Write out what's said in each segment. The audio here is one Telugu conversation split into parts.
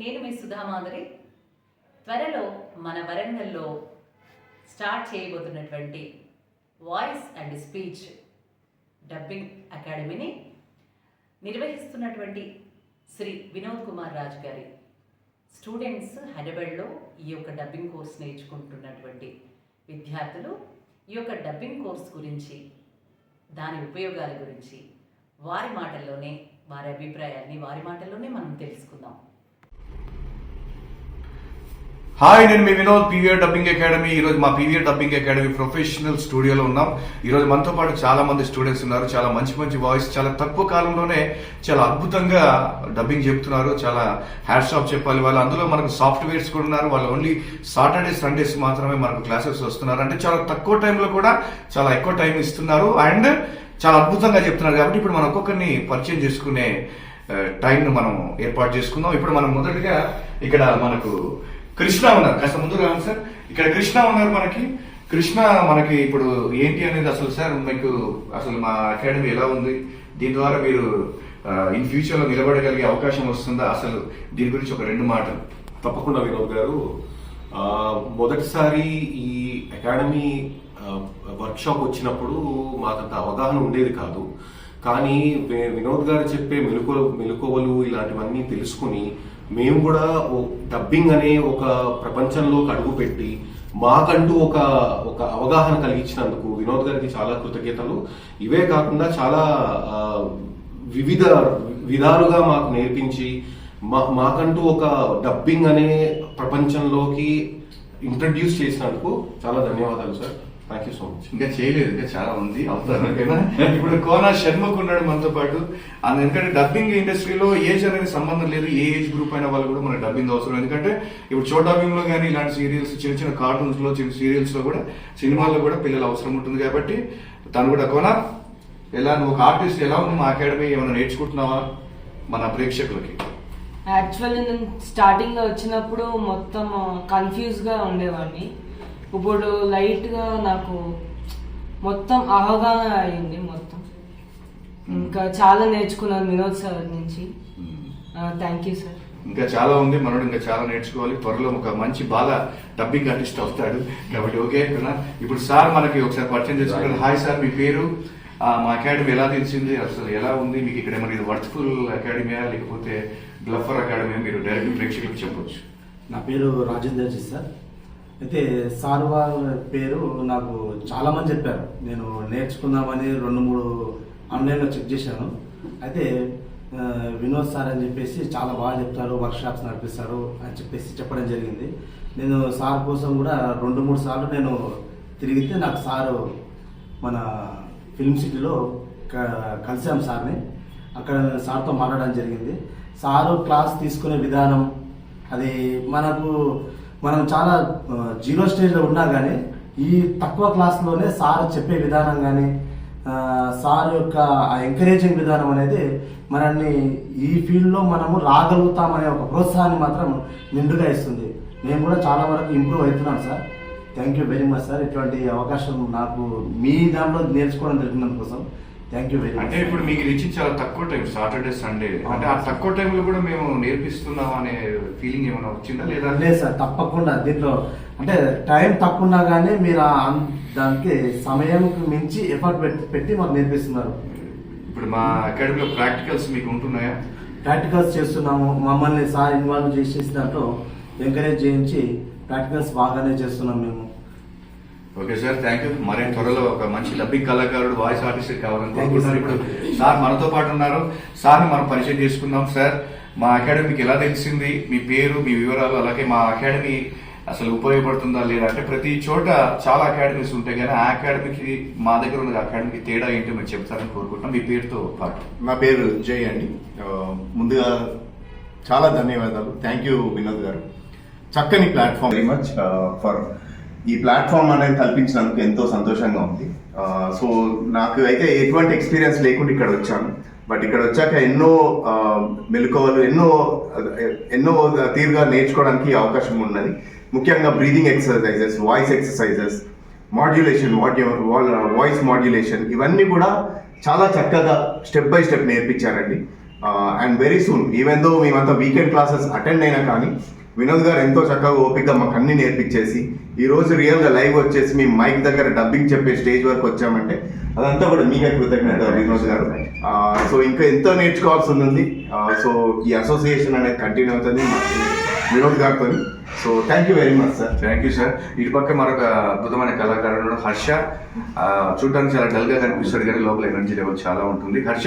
నేను మీ సుధామాధురి త్వరలో మన వరంగల్లో స్టార్ట్ చేయబోతున్నటువంటి వాయిస్ అండ్ స్పీచ్ డబ్బింగ్ అకాడమీని నిర్వహిస్తున్నటువంటి శ్రీ వినోద్ కుమార్ రాజు గారి స్టూడెంట్స్ హైదరాబాద్లో ఈ యొక్క డబ్బింగ్ కోర్స్ నేర్చుకుంటున్నటువంటి విద్యార్థులు ఈ యొక్క డబ్బింగ్ కోర్స్ గురించి దాని ఉపయోగాల గురించి వారి మాటల్లోనే వారి అభిప్రాయాన్ని వారి మాటల్లోనే మనం తెలుసుకుందాం. హాయ్ నేను మీ వినోద్ పీవీఆర్ డబ్బింగ్ అకాడమీ. ఈరోజు రోజు మా పీవీఆర్ డబ్బింగ్ అకాడమీ ప్రొఫెషనల్ స్టూడియోలో ఉన్నాం. ఈరోజు మనతో పాటు చాలా మంది స్టూడెంట్స్ ఉన్నారు. చాలా మంచి మంచి వాయిస్ చాలా తక్కువ కాలంలోనే చాలా అద్భుతంగా డబ్బింగ్ చెప్తున్నారు. చాలా హ్యాడ్ షాప్ చెప్పాలి వాళ్ళు. అందులో మనకు సాఫ్ట్వేర్స్ కూడా ఉన్నారు. వాళ్ళు ఓన్లీ సాటర్డే సండేస్ మాత్రమే మనకు క్లాసెస్ వస్తున్నారు. అంటే చాలా తక్కువ టైంలో కూడా చాలా ఎక్కువ టైం ఇస్తున్నారు. అండ్ చాలా అద్భుతంగా చెప్తున్నారు కాబట్టి ఇప్పుడు మనం ఒక్కొక్కరిని పరిచయం చేసుకునే టైంను మనం ఏర్పాటు చేసుకుందాం. ఇప్పుడు మనం మొదటిగా ఇక్కడ మనకు కృష్ణ ఉన్నారు. కాస్త ముందు రావాలి సార్. ఇక్కడ కృష్ణ ఉన్నారు మనకి. కృష్ణ మనకి ఇప్పుడు ఏంటి అనేది అసలు సార్ మీకు అసలు మా అకాడమీ ఎలా ఉంది? దీని ద్వారా మీరు ఇన్ ఫ్యూచర్లో నిలబడగలిగే అవకాశం వస్తుందా? అసలు దీని గురించి ఒక రెండు మాటలు. తప్పకుండా వినోద్ గారు. మొదటిసారి ఈ అకాడమీ వర్క్షాప్ వచ్చినప్పుడు మాకంత అవగాహన ఉండేది కాదు. కానీ వినోద్ గారు చెప్పే మెలుకో మెలుకోవలు ఇలాంటివన్నీ తెలుసుకుని మేము కూడా ఓ డబ్బింగ్ అనే ఒక ప్రపంచంలోకి అడుగుపెట్టి మాకంటూ ఒక ఒక అవగాహన కలిగించినందుకు వినోద్ గారికి చాలా కృతజ్ఞతలు. ఇవే కాకుండా చాలా వివిధ విధాలుగా మాకు నేర్పించి మా మాకంటూ ఒక డబ్బింగ్ అనే ప్రపంచంలోకి ఇంట్రడ్యూస్ చేసినందుకు చాలా ధన్యవాదాలు sir thank you so much ఇంకా చేయలేదు ఇంకా చాలా ఉంది అవుతారు ఓకేనా ఇప్పుడు కోనా షణ్ముఖ్ ఉన్నాడు మనతో పాటు. అండ్ ఎందుకంటే డబ్బింగ్ ఇండస్ట్రీలో ఏజ్ అనేది సంబంధం లేదు ఏ ఏజ్ గ్రూప్ అయిన వాళ్ళు కూడా మనకు డబ్బింగ్ అవసరం ఎందుకంటే ఇప్పుడు చోటా లో కానీ ఇలాంటి సీరియల్స్ చిన్న చిన్న కార్టూన్స్లో చిన్న సీరియల్స్లో కూడా సినిమాల్లో కూడా పిల్లలు అవసరం ఉంటుంది కాబట్టి తను కూడా కోనా ఎలా నువ్వు ఒక ఆర్టిస్ట్ ఎలా ఉంది మా అకాడమీ ఏమైనా నేర్చుకుంటున్నావా? మన ప్రేక్షకులకి. యాక్చువల్లీ నేను స్టార్టింగ్లో వచ్చినప్పుడు మొత్తం కన్ఫ్యూజ్గా ఉండేవాడిని. ఇప్పుడు లైట్గా నాకు మొత్తం అవగాహన అయింది మొత్తం. ఇంకా చాలా నేర్చుకున్నాను వినోద్ సార్ నుంచి. థ్యాంక్ యూ సార్ ఇంకా చాలా ఉంది. మనోడు ఇంకా చాలా నేర్చుకోవాలి. త్వరలో ఒక మంచి బాగా డబ్బింగ్ ఆర్టిస్ట్ అవుతాడు. కాబట్టి ఓకే అనుకున్నా. ఇప్పుడు సార్ మనకి ఒకసారి పరిచయం చేసుకుంటారు. హాయ్ సార్ మీ పేరు? మా అకాడమీ ఎలా తెలిసింది? అసలు ఎలా ఉంది? మీకు ఇక్కడ మరి ఇది వర్త్ఫుల్ అకాడమీయా? లేకపోతే బ్లఫర్ అకాడమీ మీరు డైరెక్ట్ ప్రేక్షకులకు చెప్పొచ్చు. నా పేరు రాజేందర్ జీ సార్ అయితే సార్ వాళ్ళ పేరు నాకు చాలా మంది చెప్పారు. నేను నేర్చుకుందామని రెండు మూడు ఆన్లైన్లో చెక్ చేశాను. అయితే వినోద్ సార్ అని చెప్పేసి చాలా బాగా చెప్తారు వర్క్ షాప్స్ నడిపిస్తారు అని చెప్పేసి చెప్పడం జరిగింది. నేను సార్ కోసం కూడా రెండు మూడు సార్లు నేను తిరిగితే నాకు సారు మన ఫిల్మ్ సిటీలో క- కలిసాం సార్ని. అక్కడ సార్తో మాట్లాడడం జరిగింది. సారు క్లాస్ తీసుకునే విధానం అది మనకు మనం చాలా జీరో స్టేజ్లో ఉన్నా కానీ ఈ తక్కువ క్లాస్లోనే సార్ చెప్పే విధానం కానీ సార్ యొక్క ఆ ఎంకరేజింగ్ విధానం అనేది మనల్ని ఈ ఫీల్డ్లో మనము రాగలుగుతామనే ఒక ప్రోత్సాహాన్ని మాత్రం నిండుగా ఇస్తుంది. నేను కూడా చాలా వరకు ఇంప్రూవ్ అవుతున్నాను sir. Thank you very much sir. ఇటువంటి అవకాశం నాకు మీ దాంట్లో నేర్చుకోవడం జరిగినందుకోసం థ్యాంక్ యూ వెరీ అంటే ఇప్పుడు మీకు ఇది ఇచ్చి చాలా తక్కువ టైం సాటర్డే సండే అంటే ఆ తక్కువ టైంలో కూడా మేము నేర్పిస్తున్నాం అనే ఫీలింగ్ ఏమైనా వచ్చిందా లేదా? లేదు సార్ తప్పకుండా. దీంట్లో అంటే టైం తక్కువ ఉన్నా కానీ మీరు దానికి సమయం మించి ఎఫర్ట్ పెట్టి పెట్టి మాకు నేర్పిస్తున్నారు. ఇప్పుడు మా అకాడమీలో ప్రాక్టికల్స్ మీకు ఉంటున్నాయా? ప్రాక్టికల్స్ చేస్తున్నాము. మమ్మల్ని సార్ ఇన్వాల్వ్ చేసేసి దాంట్లో ఎంకరేజ్ చేయించి ప్రాక్టికల్స్ బాగానే చేస్తున్నాం మేము. ఓకే సార్ థ్యాంక్ యూ మరే త్వరలో ఒక మంచి డబ్బింగ్ కళాకారుడు వాయిస్ ఆర్టిస్ట్ కావాలని Thank you, కోరుకుంటున్నారు sir. ఇప్పుడు సార్ మనతో పాటు ఉన్నారు. సార్ని మనం పరిచయం చేసుకుందాం సార్. మా అకాడమీకి ఎలా తెలిసింది? మీ పేరు మీ వివరాలు అలాగే మా అకాడమీ అసలు ఉపయోగపడుతుందా లేదా? అంటే ప్రతి చోట చాలా అకాడమీస్ ఉంటాయి కానీ ఆ అకాడమీకి మా దగ్గర ఉన్న అకాడమీకి తేడా ఏంటో మీరు చెప్తారని కోరుకుంటున్నాం. మీ పేరుతో పాటు. నా పేరు జై అండి. ముందుగా చాలా ధన్యవాదాలు. థ్యాంక్ యూ వినోద్ గారు. చక్కని ప్లాట్ఫామ్ వెరీ మచ్ ఫర్ ఈ ప్లాట్ఫామ్ అనేది కల్పించినందుకు ఎంతో సంతోషంగా ఉంది. సో నాకు అయితే ఎటువంటి ఎక్స్పీరియన్స్ లేకుండా ఇక్కడ వచ్చాను. బట్ ఇక్కడ వచ్చాక ఎన్నో మెలుకోవలు మెలకువలు ఎన్నో ఎన్నో తీరుగా నేర్చుకోవడానికి అవకాశం ఉన్నది. ముఖ్యంగా breathing exercises voice exercises modulation voice modulation ఇవన్నీ కూడా చాలా చక్కగా step by step నేర్పించారండి. And very soon even though మేమంతా వీకెండ్ క్లాసెస్ అటెండ్ అయినా కానీ వినోద్ గారు ఎంతో చక్కగా ఓపికగా మాకు అన్ని నేర్పించేసి ఈ రోజు లైవ్ వచ్చేసి మీ మైక్ దగ్గర డబ్బింగ్ చెప్పే స్టేజ్ వరకు వచ్చామంటే అదంతా కూడా మీకే కృతజ్ఞత వినోద్ గారు. సో ఇంకా ఎంతో నేర్చుకోవాల్సి ఉంది. సో ఈ అసోసియేషన్ అనేది కంటిన్యూ అవుతుంది. వినోద్ గారితో so thank you very much sir thank you sir ఇటు పక్క మరొక అద్భుతమైన కళాకారుడు హర్ష. ఆ, చూడడానికి చాలా డల్గా కనిపిస్తాడు కానీ లోపల ఎనర్జీ లెవెల్ చాలా ఉంటుంది. హర్ష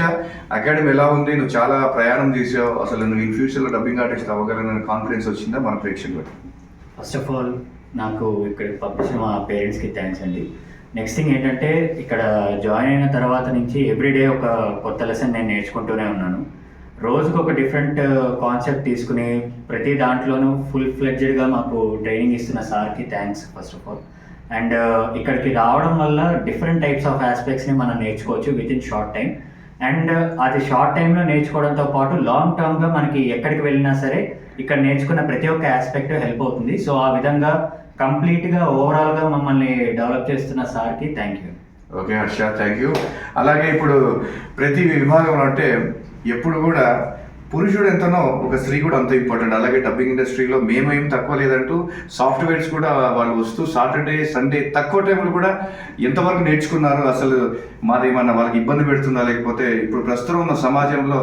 అకాడమీ ఎలా ఉంది? నువ్వు చాలా ప్రయాణం చేసావు. అసలు నువ్వు ఇన్ ఫ్యూచర్లో డబ్బింగ్ ఆర్టిస్ట్ అవ్వగలనని కాన్ఫిడెన్స్ వచ్చిందా? మన ప్రేక్షకులకు ఫస్ట్ ఆఫ్ ఆల్ నాకు ఇక్కడ పంపించిన మా పేరెంట్స్కి థ్యాంక్స్ అండి. నెక్స్ట్ థింగ్ ఏంటంటే ఇక్కడ జాయిన్ అయిన తర్వాత నుంచి ఎవ్రీడే ఒక కొత్త లెసన్ నేను నేర్చుకుంటూనే ఉన్నాను. రోజుకు ఒక డిఫరెంట్ కాన్సెప్ట్ తీసుకుని ప్రతి దాంట్లోనూ ఫుల్ ఫ్లెడ్జెడ్గా మాకు ట్రైనింగ్ ఇస్తున్న సార్కి thanks first of all and ఇక్కడికి రావడం వల్ల డిఫరెంట్ టైప్స్ ఆఫ్ ఆస్పెక్ట్స్ని మనం నేర్చుకోవచ్చు with in short time and అది షార్ట్ టైంలో నేర్చుకోవడంతో పాటు లాంగ్ టర్మ్గా మనకి ఎక్కడికి వెళ్ళినా సరే ఇక్కడ నేర్చుకున్న ప్రతి ఒక్క ఆస్పెక్ట్ హెల్ప్ అవుతుంది. సో ఆ విధంగా కంప్లీట్గా ఓవరాల్గా మమ్మల్ని డెవలప్ చేస్తున్న సార్కి thank you okay Harsha thank you అలాగే ఇప్పుడు ప్రతి విభాగంలో అంటే ఎప్పుడు కూడా పురుషుడు ఎంతనో ఒక స్త్రీ కూడా అంత ఇంపార్టెంట్ అలాగే డబ్బింగ్ ఇండస్ట్రీలో మేమేం తక్కువ లేదంటూ సాఫ్ట్వేర్స్ కూడా వాళ్ళు వస్తూ సాటర్డే సండే తక్కువ టైంలో కూడా ఎంతవరకు నేర్చుకున్నారు? అసలు మాది ఏమన్నా వాళ్ళకి ఇబ్బంది పెడుతుందా? లేకపోతే ఇప్పుడు ప్రస్తుతం ఉన్న సమాజంలో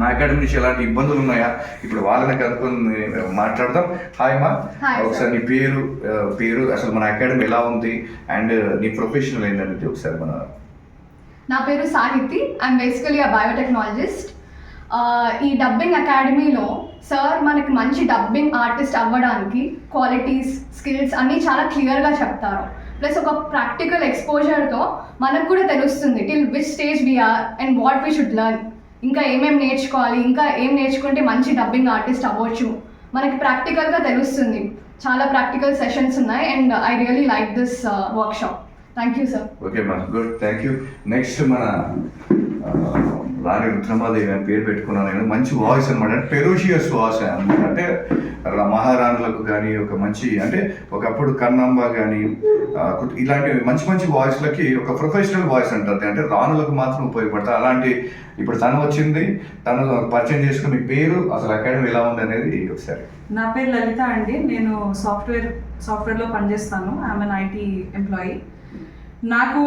మా అకాడమీ నుంచి ఎలాంటి ఇబ్బందులు ఉన్నాయా? ఇప్పుడు వాళ్ళని కనుక్కొని మాట్లాడదాం. హాయ్ మా. ఒకసారి నీ పేరు పేరు అసలు మన అకాడమీ ఎలా ఉంది? అండ్ నీ ప్రొఫెషనల్ ఏంటంటే ఒకసారి మన నా పేరు Sahithi. I'm basically a biotechnologist ఈ డబ్బింగ్ అకాడమీలో సార్ మనకి మంచి డబ్బింగ్ ఆర్టిస్ట్ అవ్వడానికి క్వాలిటీస్ స్కిల్స్ అన్నీ చాలా క్లియర్గా చెప్తారు. ప్లస్ ఒక ప్రాక్టికల్ ఎక్స్పోజర్తో మనకు కూడా తెలుస్తుంది till which stage we are and what we should learn ఇంకా ఏమేమి నేర్చుకోవాలి ఇంకా ఏం నేర్చుకుంటే మంచి డబ్బింగ్ ఆర్టిస్ట్ అవ్వచ్చు. మనకి ప్రాక్టికల్గా తెలుస్తుంది. చాలా ప్రాక్టికల్ సెషన్స్ ఉన్నాయి and I really like this workshop thank you sir okay మా గుడ్ థ్యాంక్ యూ నెక్స్ట్ మన రాణి రుద్రమాదేవి అని పేరు పెట్టుకున్నాను నేను. మంచి వాయిస్ అనమాట అంటే పెరోషియస్ వాయిస్ అనమాట అంటే మహారాణులకు కానీ ఒక మంచి అంటే ఒకప్పుడు కన్నమ్మ కానీ ఇలాంటి మంచి మంచి వాయిస్లకి ఒక ప్రొఫెషనల్ వాయిస్ అంటారు అంటే రాణులకు మాత్రం ఉపయోగపడతారు అలాంటి ఇప్పుడు తను వచ్చింది. తను పరిచయం చేసుకుని మీ పేరు అసలు అకాడమీ ఎలా ఉంది అనేది ఒకసారి. నా పేరు లలిత అండి. నేను సాఫ్ట్వేర్ సాఫ్ట్వేర్లో పనిచేస్తాను. I'm IT employee. నాకు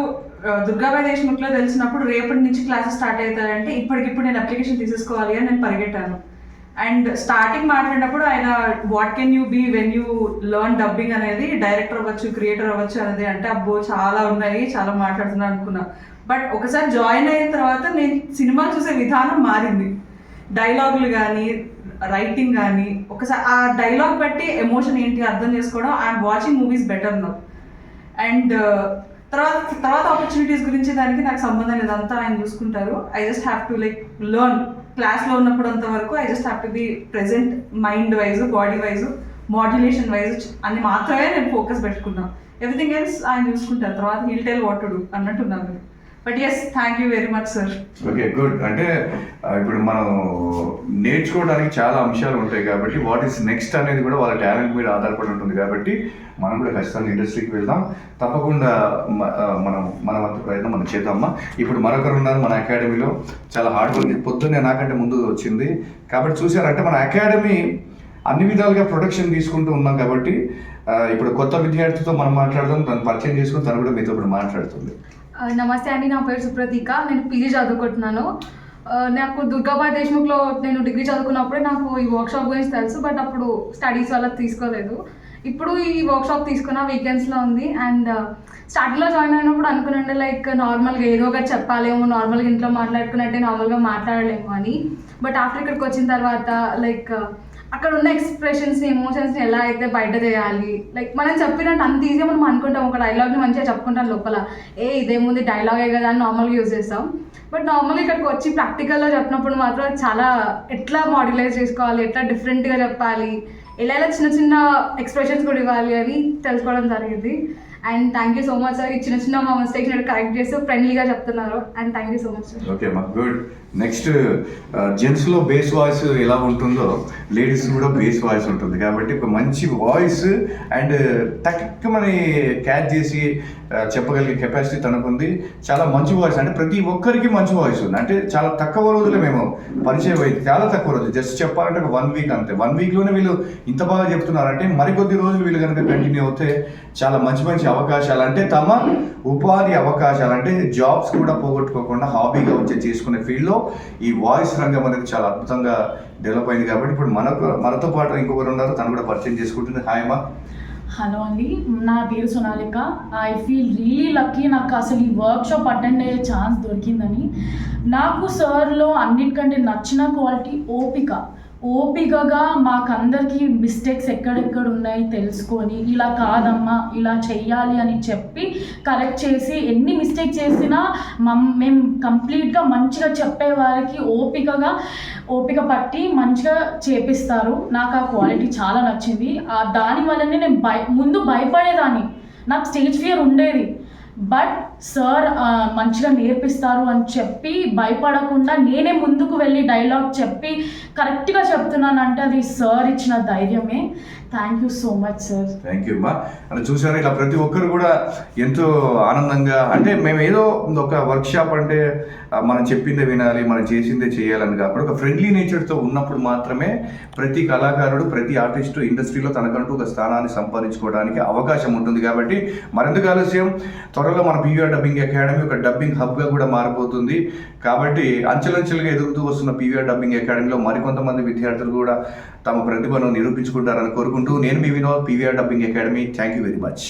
దుర్గాబాయ్ దేశ్ముఖ్లో తెలిసినప్పుడు రేపటి నుంచి క్లాసెస్ స్టార్ట్ అవుతాయంటే ఇప్పటికిప్పుడు నేను అప్లికేషన్ తీసేసుకోవాలి అని నేను పరిగెట్టాను. అండ్ స్టార్టింగ్ మాట్లాడినప్పుడు ఆయన what can you be when you learn dubbing అనేది డైరెక్టర్ అవ్వచ్చు క్రియేటర్ అవ్వచ్చు అనేది అంటే అబ్బో చాలా ఉన్నాయి చాలా మాట్లాడుతున్నాను అనుకున్నా. బట్ ఒకసారి జాయిన్ అయిన తర్వాత నేను సినిమా చూసే విధానం మారింది. డైలాగులు కానీ రైటింగ్ కానీ ఒకసారి ఆ డైలాగ్ బట్టి ఎమోషన్ ఏంటి అర్థం చేసుకోవడం I'm watching movies better no. And తర్వాత తర్వాత ఆపర్చునిటీస్ గురించి దానికి నాకు సంబంధం లేదు. అంతా ఆయన చూసుకుంటారు. I just have to like learn క్లాస్లో ఉన్నప్పుడు అంత వరకు I just have to be present mind wise body wise modulation wise అన్ని మాత్రమే నేను ఫోకస్ పెట్టుకున్నాను ఎవ్రీథింగ్ ఎల్స్ ఆయన చూసుకుంటారు. తర్వాత he'll tell what to do అన్నట్టున్నాను but yes thank you very much sir okay good అంటే ఇప్పుడు మనం నేర్చుకోవడానికి చాలా అంశాలు ఉంటాయి కాబట్టి వాట్ ఈస్ నెక్స్ట్ అనేది కూడా వాళ్ళ టాలెంట్ మీద ఆధారపడి ఉంటుంది కాబట్టి మనం కూడా ఖచ్చితంగా ఇండస్ట్రీకి వెళ్దాం. తప్పకుండా మనం మన వంతు ప్రయత్నం మనం చేద్దామా? ఇప్పుడు మరొకరు ఉన్నారు మన అకాడమీలో. చాలా హార్డ్ వర్క్. పొద్దున్నే నాకంటే ముందు వచ్చింది. కాబట్టి చూసారంటే మన అకాడమీ అన్ని విధాలుగా ప్రొటెక్షన్ తీసుకుంటూ ఉన్నాం కాబట్టి ఇప్పుడు కొత్త విద్యార్థితో మనం మాట్లాడదాం తను పరిచయం చేసుకుని తను కూడా మీతో ఇప్పుడు మాట్లాడుతుంది. నమస్తే అండి నా పేరు సుప్రతీక. నేను పీజీ చదువుకుంటున్నాను. నాకు దుర్గాబాయ్ దేశ్ముఖ్లో నేను డిగ్రీ చదువుకున్నప్పుడే నాకు ఈ వర్క్షాప్ గురించి తెలుసు బట్ అప్పుడు స్టడీస్ వల్ల తీసుకోలేదు. ఇప్పుడు ఈ వర్క్షాప్ తీసుకున్న వీకెండ్స్లో ఉంది. అండ్ స్టార్టింగ్లో జాయిన్ అయినప్పుడు అనుకున్నాండి లైక్ నార్మల్గా ఏదో ఒకటి చెప్పాలేమో నార్మల్గా ఇంట్లో మాట్లాడుకున్నట్టే నార్మల్గా మాట్లాడలేము అని. బట్ ఆఫ్టర్ ఇక్కడికి వచ్చిన తర్వాత లైక్ అక్కడ ఉన్న ఎక్స్ప్రెషన్స్ని ఎమోషన్స్ని ఎలా అయితే బయట చేయాలి లైక్ మనం చెప్పినట్టు అంత ఈజీగా మనం అనుకుంటాం. ఒక డైలాగ్ని మంచిగా చెప్పుకుంటాం లోపల. ఏ ఇదేముంది డైలాగే కదా అని నార్మల్గా యూజ్ చేస్తాం. బట్ నార్మల్గా ఇక్కడికి వచ్చి ప్రాక్టికల్లో చెప్పినప్పుడు మాత్రం చాలా ఎట్లా మాడ్యులైజ్ చేసుకోవాలి? ఎట్లా డిఫరెంట్గా చెప్పాలి? ఎలా ఎలా చిన్న చిన్న ఎక్స్ప్రెషన్స్ కూడా ఇవ్వాలి అని తెలుసుకోవడం జరిగింది. And thank you so much sir. చిన్న చిన్న మా మిస్టేక్స్ నేను కరెక్ట్ చేస్తూ ఫ్రెండ్లీగా చెప్తున్నారు. And thank you so much sir. Okay మా గుడ్ నెక్స్ట్ జెంట్స్లో బేస్ వాయిస్ ఎలా ఉంటుందో లేడీస్ కూడా బేస్ వాయిస్ ఉంటుంది. కాబట్టి ఒక మంచి వాయిస్ అండ్ uh, టక్మని క్యాచ్ చేసి uh, చెప్పగలిగే కెపాసిటీ తనకుంది. చాలా మంచి వాయిస్ అంటే ప్రతి ఒక్కరికి మంచి వాయిస్ ఉంది. అంటే చాలా తక్కువ రోజులే మేము పరిచయం అయింది చాలా తక్కువ రోజు జస్ట్ చెప్పాలంటే ఒక వన్ వీక్ అంతే. వన్ వీక్లోనే వీళ్ళు ఇంత బాగా చెప్తున్నారంటే మరికొద్ది రోజులు వీళ్ళు కనుక కంటిన్యూ అవుతే చాలా మంచి మంచి అవకాశాలు అంటే తమ ఉపాధి అవకాశాలు అంటే జాబ్స్ కూడా పోగొట్టుకోకుండా హాబీగా వచ్చే చేసుకునే ఫీల్డ్లో ఈ వాయిస్ రంగం అనేది చాలా అద్భుతంగా డెవలప్ అయింది కాబట్టి ఇప్పుడు మనకు మనతో పాటు ఇంకొకరు ఉన్నారు తను కూడా పరిచయం చేసుకుంటుంది. హాయ్ హలో అండి నా పేరు Sonalika. I feel really lucky. నాకు అసలు ఈ వర్క్ షాప్ అటెండ్ అయ్యే ఛాన్స్ దొరికిందని. నాకు సార్లో అన్నిటికంటే నచ్చిన క్వాలిటీ ఓపిక. ఓపికగా మాకందరికీ మిస్టేక్స్ ఎక్కడెక్కడ ఉన్నాయి తెలుసుకొని ఇలా కాదమ్మా ఇలా చెయ్యాలి అని చెప్పి కరెక్ట్ చేసి ఎన్ని మిస్టేక్ చేసినా మమ్ మేము కంప్లీట్గా మంచిగా చెప్పే వారికి ఓపికగా ఓపిక పట్టి మంచిగా చేపిస్తారు. నాకు ఆ క్వాలిటీ చాలా నచ్చింది. ఆ దాని వల్లనే నేను భయ ముందు భయపడేదాన్ని. నాకు స్టేజ్ ఫియర్ ఉండేది. బట్ సార్ మంచిగా నేర్పిస్తారు అని చెప్పి భయపడకుండా నేనే ముందుకు వెళ్ళి డైలాగ్ చెప్పి కరెక్ట్గా చెప్తున్నానంటే అది సార్ ఇచ్చిన ధైర్యమే. Thank you so much sir thank you అమ్మా. అలా చూసారు ఇలా ప్రతి ఒక్కరు కూడా ఎంతో ఆనందంగా అంటే మేము ఏదో ఒక వర్క్షాప్ అంటే మనం చెప్పిందే వినాలి మనం చేసిందే చేయాలని కాకుండా ఒక ఫ్రెండ్లీ నేచర్తో ఉన్నప్పుడు మాత్రమే ప్రతి కళాకారుడు ప్రతి ఆర్టిస్టు ఇండస్ట్రీలో తనకంటూ ఒక స్థానాన్ని సంపాదించుకోవడానికి అవకాశం ఉంటుంది. కాబట్టి మరెందుకు ఆలస్యం? త్వరలో మన పీవీఆర్ డబ్బింగ్ అకాడమీ ఒక డబ్బింగ్ హబ్గా కూడా మారిపోతుంది. కాబట్టి అంచెలంచెలుగా ఎదుగుతూ వస్తున్న పీవీఆర్ డబ్బింగ్ అకాడమీలో మరికొంతమంది విద్యార్థులు కూడా తమ ప్రతిభను నిరూపించుకుంటారని కోరుకుంటూ నేను మీ Vinod PVR dubbing academy thank you very much